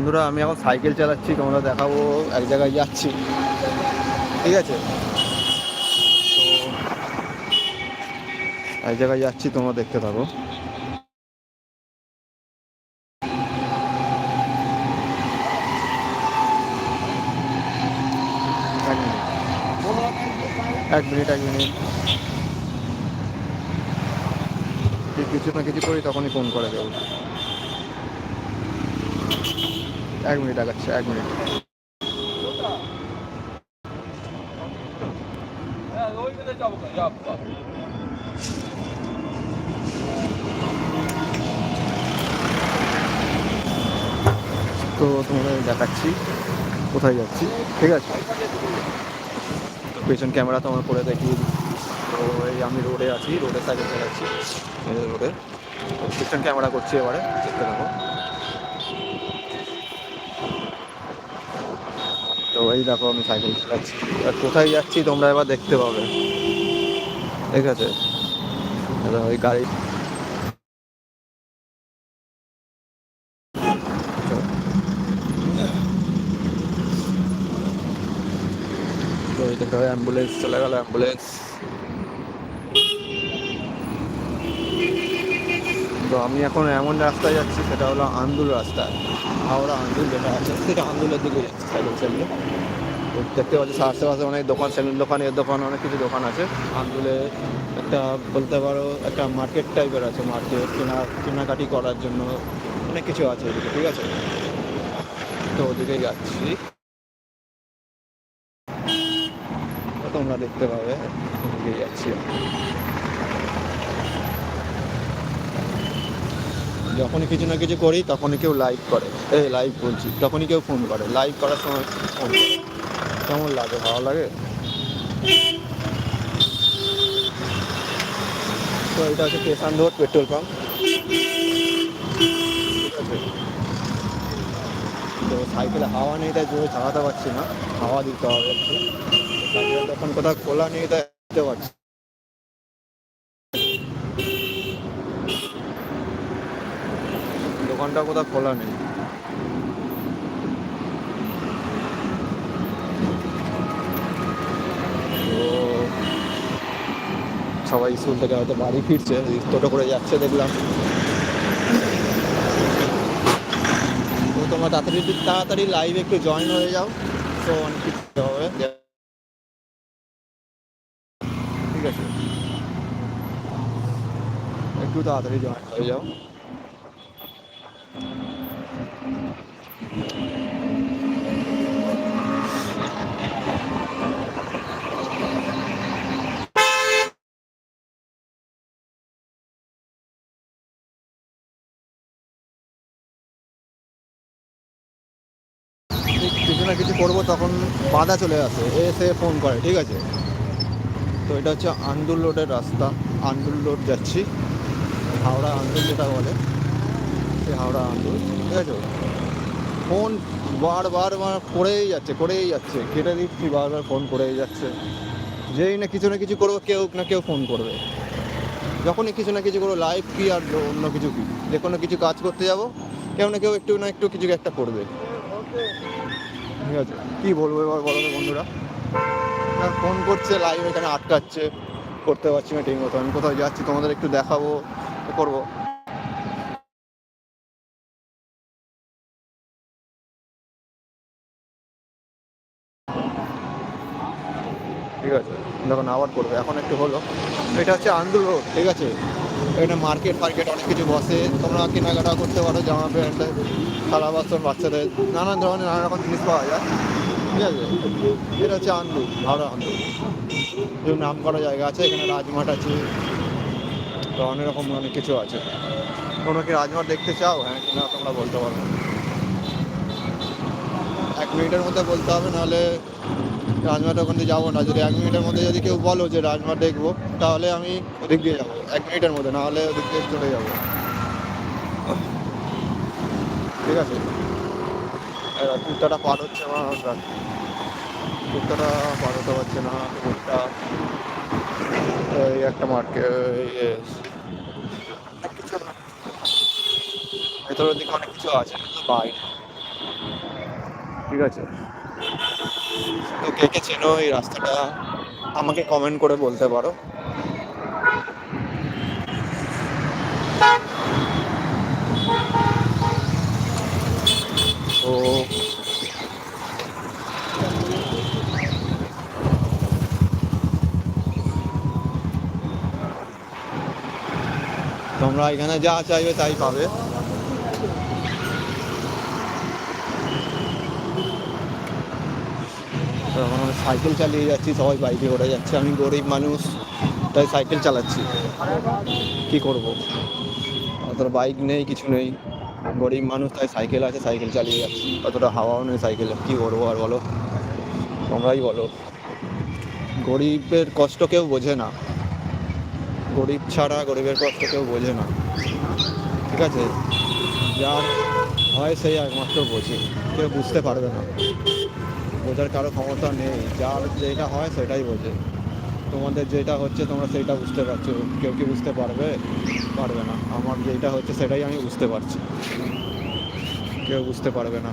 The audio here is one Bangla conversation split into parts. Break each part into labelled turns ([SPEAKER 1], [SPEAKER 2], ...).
[SPEAKER 1] বন্ধুরা, আমি এখন সাইকেল চালাচ্ছি, তোমরা দেখাবো, এক জায়গায় যাচ্ছি। ঠিক আছে? এক জায়গায় যাচ্ছি, তোমরা দেখতে থাকো। এক মিনিট। এক মিনিট কিছু না কিছু করি, তখনই ফোন করে দেবো। এক মিনিট আগাচ্ছে, এক মিনিট। তো তোমাদের দেখাচ্ছি, কোথায় যাচ্ছি, ঠিক আছে? পেছন ক্যামেরা তোমার করে দেখি তো এই আমি রোডে আছি রোডে সাইকেল চালাচ্ছি রোডে পেছন ক্যামেরা করছি এবারে, দেখতে থাকো। তো এই দেখো আমি সাইকেল চালাচ্ছি। আর কোথায় যাচ্ছি তোমরা এবার দেখতে পাবে। ঠিক আছে? ওই গাড়ি তো অ্যাম্বুলেন্স চলে গেল অ্যাম্বুলেন্স তো আমি এখন এমন রাস্তায় যাচ্ছি, সেটা হলো আন্দুল রাস্তা। হাওড়া আন্দুল যেটা আছে, সেটা আন্দুলের দিকে যাচ্ছি দেখতে পাচ্ছি আশেপাশে অনেক দোকান, সেলুন দোকান, এর দোকান, অনেক কিছু দোকান আছে। আন্দুলে একটা বলতে পারো, একটা মার্কেট টাইপের আছে মার্কেট কেনা, কেনাকাটি করার জন্য অনেক কিছু আছে ঠিক আছে? তো ওদিকে যাচ্ছি। তোমরা দেখতে পাবে ওদিকে যাচ্ছি। যখনই কিছু না কিছু করি, তখনই কেউ লাইভ করে। এই লাইভ বলছি। তখনই কেউ ফোন করে। লাইভ করার সময় ফোন কেমন লাগে? ভালো লাগে? তো এটা হচ্ছে কেসান রোড পেট্রোল পাম্প তো সাইকেলে হাওয়া নেই, তাই জোরে চালাতে পারছি না। হাওয়া দিতে হবে। তখন কোথাও খোলা নেই, তাই দিতে পারছি দোকানটা কোথাও খোলা নেই। সবাই স্কুল থেকে হয়তো বাড়ি ফিরছে টোটো করে যাচ্ছে দেখলাম। তো তোমরা তাড়াতাড়ি তাড়াতাড়ি লাইভে একটু জয়েন হয়ে যাও, তো অনেক কিছু হবে। ঠিক আছে। একটু তাড়াতাড়ি জয়েন হয়ে যাও। কিছু না কিছু করব, তখন বাধা চলে আসে, এসে ফোন করে, ঠিক আছে? তো এটা হচ্ছে আন্দুল রোডের রাস্তা, আন্দুল রোড যাচ্ছি। হাওড়া আন্দুল যেটা বলে সে হাওড়া আন্দুল, ঠিক আছে? ফোন বারবার বার করেই যাচ্ছে করেই যাচ্ছে। কেটে দিচ্ছি বারবার ফোন করেই যাচ্ছে। যেই না কিছু না কিছু করব, কেউ না কেউ ফোন করবে। যখনই কিছু না কিছু করব লাইভ কি আর অন্য কিছু কি? যে কোনো কিছু কাজ করতে যাব, কেউ না কেউ একটু না একটু কিছু একটা করবে। ঠিক আছে? কী বলব এবার বলো বন্ধুরা? ফোন করছে লাইভ এখানে আটকাচ্ছে। করতে পারছি না ঠিক মতো। আমি কোথাও যাচ্ছি, তোমাদের একটু দেখাবো, করব। ঠিক আছে? দেখুন, আবার করবে। এখন একটু হলো। এটা হচ্ছে আন্দুল রোড, ঠিক আছে? এখানে মার্কেট ফার্কেট অনেক কিছু বসে। তোমরা কেনাকাটা করতে পারো, জামা প্যান্ট, থালা বাসন, বাচ্চাদের, নানান ধরনের নানা রকম জিনিস পাওয়া যায়। ঠিক আছে? এটা হচ্ছে আন্দুল, হাওড়া আন্দুল। যে নাম করা জায়গা আছে, এখানে রাজমাট আছে। তো অনেক রকম অনেক কিছু আছে। তোমরা কি রাজমাট দেখতে চাও? হ্যাঁ কিনা তোমরা বলতে পারো। এক মিনিটের মধ্যে বলতে হবে, নাহলে রাজমাট ওখান দিয়ে যাব না। যদি এক মিনিটের মধ্যে যদি কেউ বলো যে রাজমাট দেখব, তাহলে আমি ওদিক দিয়ে যাব। এক মিনিটের মধ্যে নাহলে ওদিক দিয়ে চলে যাব। ঠিক আছে? কুর্তাটা পার হচ্ছে আমার কুর্তাটা পার হতে পারছে না কুর্তা এই একটা মার্কেট ভেতরের দিকে অনেক কিছু আছে বাইরে। ঠিক আছে? তো কে কে চেনো এই রাস্তাটা, আমাকে কমেন্ট করে বলতে পারো। তো তোমরা এখানে যা চাইবে তাই পাবে তো এখন আমি সাইকেল চালিয়ে যাচ্ছি, সবাই বাইকে করে যাচ্ছে। আমি গরিব মানুষ, তাই সাইকেল চালাচ্ছি। কি করব? অতটা বাইক নেই, কিছু নেই। গরিব মানুষ, তাই সাইকেল আছে, সাইকেল চালিয়ে যাচ্ছি। অতটা হাওয়াও নেই সাইকেলে। কী করব আর বলো? তোমরাই বলো। গরিবের কষ্ট কেউ বোঝে না। গরিব ছাড়া গরিবের কষ্ট কেউ বোঝে না। ঠিক আছে? যার হয় সেই একমাত্র বোঝে। কেউ বুঝতে পারবে না। বোঝার কারও ক্ষমতা নেই। যার যেটা হয় সেটাই বোঝে। তোমাদের যেটা হচ্ছে তোমরা সেটা বুঝতে পারছ। কেউ কি বুঝতে পারবে? পারবে না। আমার যেটা হচ্ছে সেটাই আমি বুঝতে পারছি। কেউ বুঝতে পারবে না।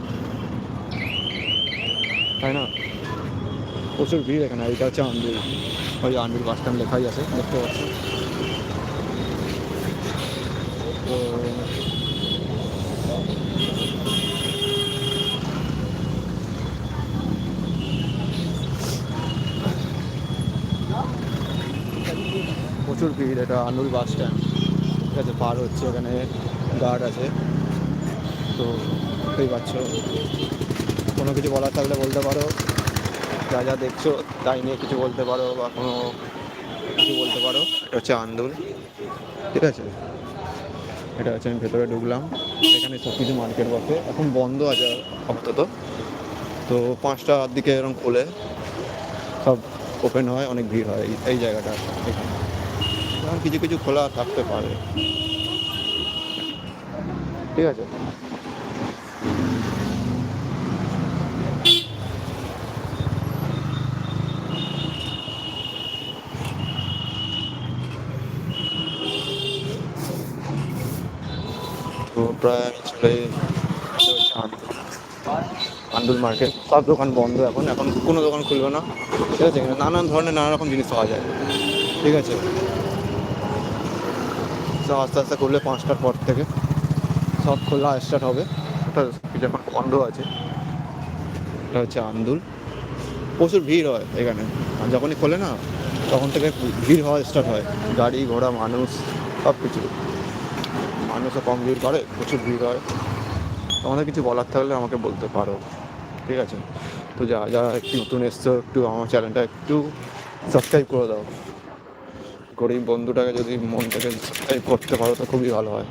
[SPEAKER 1] তাই না? প্রচুর ভিড় এখানে। এইটা হচ্ছে আন্দুল ওই আন্দুল বাস স্ট্যান্ড লেখাই আছে। দেখতে পাচ্ছ? তো প্রচুর ভিড়, এটা আন্দুল বাস স্ট্যান্ড। ঠিক আছে, পার হচ্ছে এখানে গার্ড আছে। তো বুঝতেই পারছ কোনো কিছু বলার থাকলে বলতে পারো। যা যা দেখছ, তাই নিয়ে কিছু বলতে পারো বা কোনো কিছু বলতে পারো। এটা হচ্ছে আন্দুল ঠিক আছে? এটা হচ্ছে আমি ভেতরে ঢুকলাম। এখানে সব কিছু মার্কেট বসে। এখন বন্ধ আছে আপাতত। তো পাঁচটার দিকে এরকম খোলে। সব ওপেন হয়, অনেক ভিড় হয় এই জায়গাটা। এখানে এখন কিছু কিছু খোলা থাকতে পারে। ঠিক আছে। তো প্রায় আমি চলে মার্কেট। সব দোকান বন্ধ এখন। এখন কোনো দোকান খুলবে না। ঠিক আছে? নানান ধরনের নানা রকম জিনিস পাওয়া যায়। ঠিক আছে? সব আস্তে আস্তে খুলবে পাঁচটার পর থেকে সব খোলা স্টার্ট হবে। ওটা এখন বন্ধ আছে। এটা হচ্ছে আন্দুল। প্রচুর ভিড় হয় এখানে। আর যখনই খোলে না, তখন থেকে ভিড় হওয়া স্টার্ট হয়। গাড়ি, ঘোড়া, মানুষ, সব কিছু। মানুষও কম ভিড় করে, প্রচুর ভিড় হয়। তোমাদের কিছু বলার থাকলে আমাকে বলতে পারো, ঠিক আছে? তো যা, যারা একটু নতুন এসছো, একটু আমার চ্যানেলটা একটু সাবস্ক্রাইব করে দাও। গরিব বন্ধুটাকে যদি মন থেকে করতে পারো, তো খুবই ভালো হয়।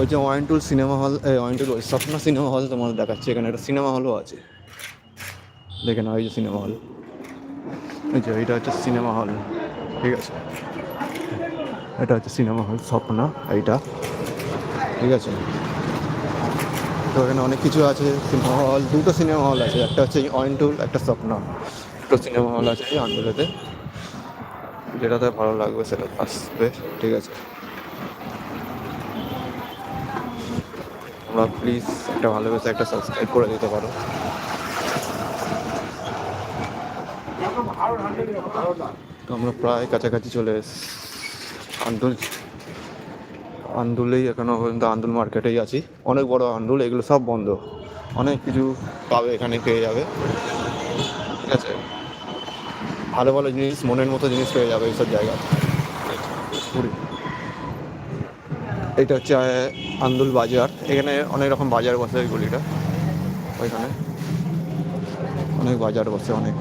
[SPEAKER 1] ওই যে ওয়াইন্টুল সিনেমা হল ওয়াইন্টুল ওই স্বপ্ন সিনেমা হল তোমার দেখাচ্ছে, এখানে একটা সিনেমা হলও আছে। দেখে না ওই যে সিনেমা হল এই যে, এইটা হচ্ছে সিনেমা হল ঠিক আছে। এটা হচ্ছে সিনেমা হল, স্বপ্না, এইটা। ঠিক আছে। তো এখানে অনেক কিছু আছে, সিনেমা হল, দুটো সিনেমা হল আছে। একটা হচ্ছে ওয়াইন্টুল একটা স্বপ্না। দুটো সিনেমা হল আছে এই যেটাতে ভালো লাগবে, সেটা আসবে। ঠিক আছে। তোমরা প্লিজ একটা ভালোবেসে একটা সাবস্ক্রাইব করে দিতে পারো। তো আমরা প্রায় কাছাকাছি চলে এসেছি আন্দুল, আন্দুলেই এখনও পর্যন্ত আন্দুল মার্কেটেই আছি। অনেক বড় আন্দুল, এগুলো সব বন্ধ। অনেক কিছু পাবে, এখানে পেয়ে যাবে। ঠিক আছে? ভালো ভালো জিনিস, মনের মতো জিনিস পেয়ে যাবে এইসব জায়গা। পুরী। এটা হচ্ছে আন্দুল বাজার। এখানে অনেক রকম বাজার বসে এই গলিটা। ওইখানে। অনেক বাজার বসে, অনেক।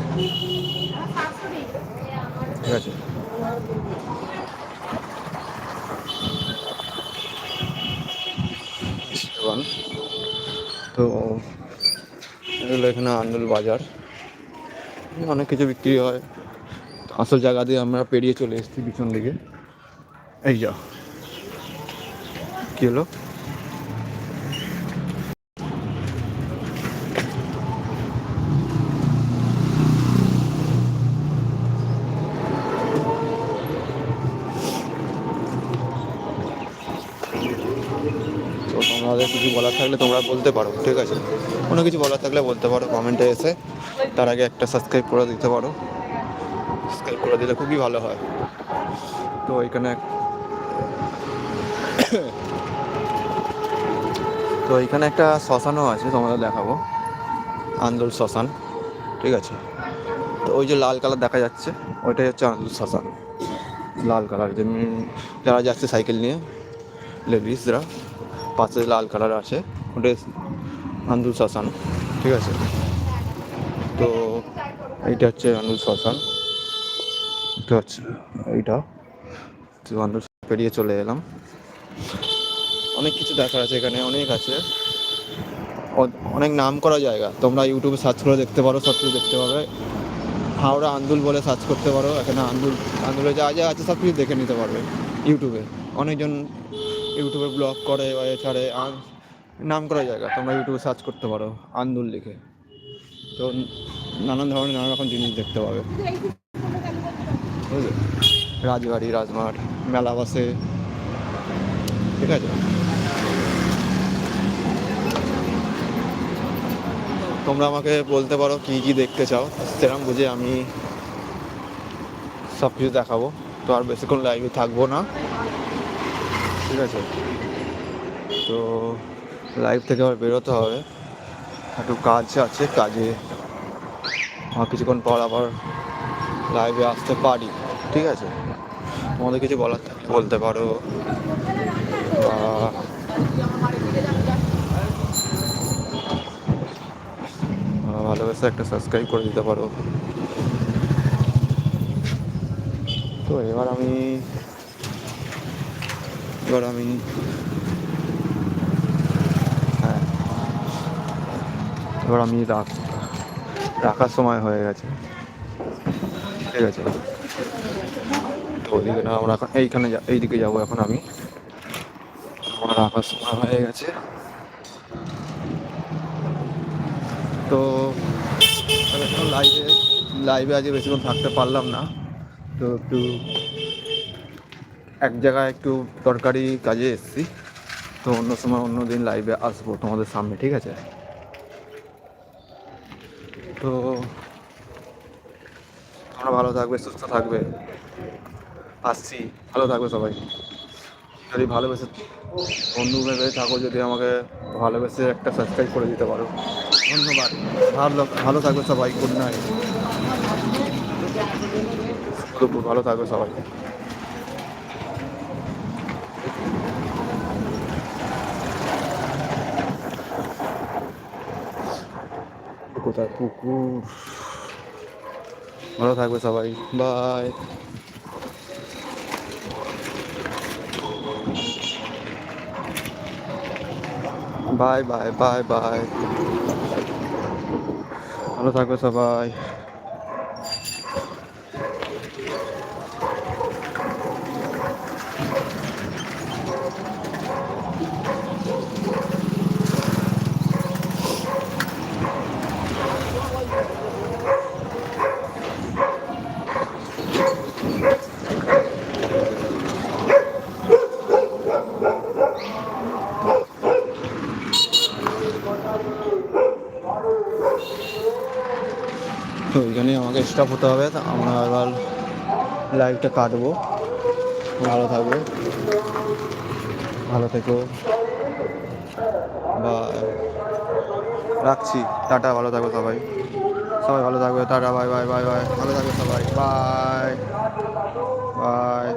[SPEAKER 1] ঠিক আছে। তো, এগুলো এখানে আন্দুল বাজার। অনেক কিছু বিক্রি হয়। আসল জায়গা দিয়ে আমরা পেরিয়ে চলে এসেছি পিছন দিকে। এই যা। কি হলো তো তোমাদের কিছু বলার থাকলে তোমরা বলতে পারো ঠিক আছে? কোনো কিছু বলার থাকলে বলতে পারো কমেন্টে এসে তার আগে একটা সাবস্ক্রাইব করে দিতে পারো। সাবস্ক্রাইব করে দিলে খুবই ভালো হয়। তো এখানে তো এখানে একটা শ্মশানও আছে তোমাদের দেখাবো। আন্দোল শ্মশান ঠিক আছে? তো ওই যে লাল কালার দেখা যাচ্ছে ওইটাই হচ্ছে আন্দোল শ্মশান। লাল কালার যে উম, যারা যাচ্ছে সাইকেল নিয়ে লেডিসরা পাশে লাল কালার আছে, ওটা আন্দুল শ্মশান, ঠিক আছে? তো এইটা হচ্ছে আন্দুল শ্মশান, এটা হচ্ছে এইটা। তো আন্দুল পেরিয়ে চলে এলাম। অনেক কিছু দেখার আছে এখানে, অনেক আছে। অনেক নাম করা জায়গা, তোমরা ইউটিউবে সার্চ করে দেখতে পারো, সব কিছু দেখতে পারবে হাওড়া আন্দুল বলে সার্চ করতে পারো, এখানে আন্দুল, আন্দুলে যা যা আছে সব কিছু দেখে নিতে পারবে ইউটিউবে। অনেকজন ইউটিউবে ব্লগ করে বা ছাড়ে নাম করা জায়গা, তোমরা ইউটিউবে সার্চ করতে পারো, আন্দুল লিখে। তো নানান ধরনের নানা রকম জিনিস দেখতে পাবে। বুঝলে? রাজবাড়ি, রাজমাঠ, মেলা বসে। ঠিক আছে? তোমরা আমাকে বলতে পারো কি কি দেখতে চাও। সেরকম বুঝে আমি সব কিছু দেখাবো। তো আর বেশিক্ষণ লাইভে থাকব না। ঠিক আছে। তো লাইভ থেকে আবার বেরোতে হবে। একটু কাজ আছে, কাজে আমার কিছুক্ষণ পর আবার লাইভে আসতে পারি, ঠিক আছে? তোমাদের কিছু বলার বলতে পারো। ভালোবেসে একটা সাবস্ক্রাইব করে দিতে পারো। তো এবার আমি এবার আমি হ্যাঁ। এবার আমি রাখ রাখার সময় হয়ে গেছে। ঠিক আছে। তো ওইদিকে না, আমরা এখন এইখানে এইদিকে যাব এখন আমি। আমার রাখার সময় হয়ে গেছে। তো লাইভে লাইভে আজকে বেশিক্ষণ থাকতে পারলাম না। তো একটু এক জায়গায় একটু দরকারি কাজে এসেছি। তো অন্য সময় অন্য দিন লাইভে আসব তোমাদের সামনে, ঠিক আছে? তো তোমরা ভালো থাকবে, সুস্থ থাকবে। আসছি, ভালো থাকবে সবাই। যদি ভালোবেসে বন্ধু ভেবে থাকো, যদি আমাকে ভালোবেসে একটা সাবস্ক্রাইব করে দিতে পারো। ধন্যবাদ। ভালো ভালো থাকবে সবাই গুড নাইট ভালো থাকবে সবাই। কোথায়? পুকুর। ভালো থাকবে সবাই। Bye. Bye bye bye bye. ভালো থাকবে সবাই। তো ওইখানে আমাকে স্টপ হতে হবে, তা আমরা এবার লাইভটা কাটবো। ভালো থাকবে ভালো থেকো। বা, রাখছি। টাটা, ভালো থাকবে সবাই। সবাই ভালো থাকবে tata bye bye bye bye ভালো থাকবে সবাই। Bye by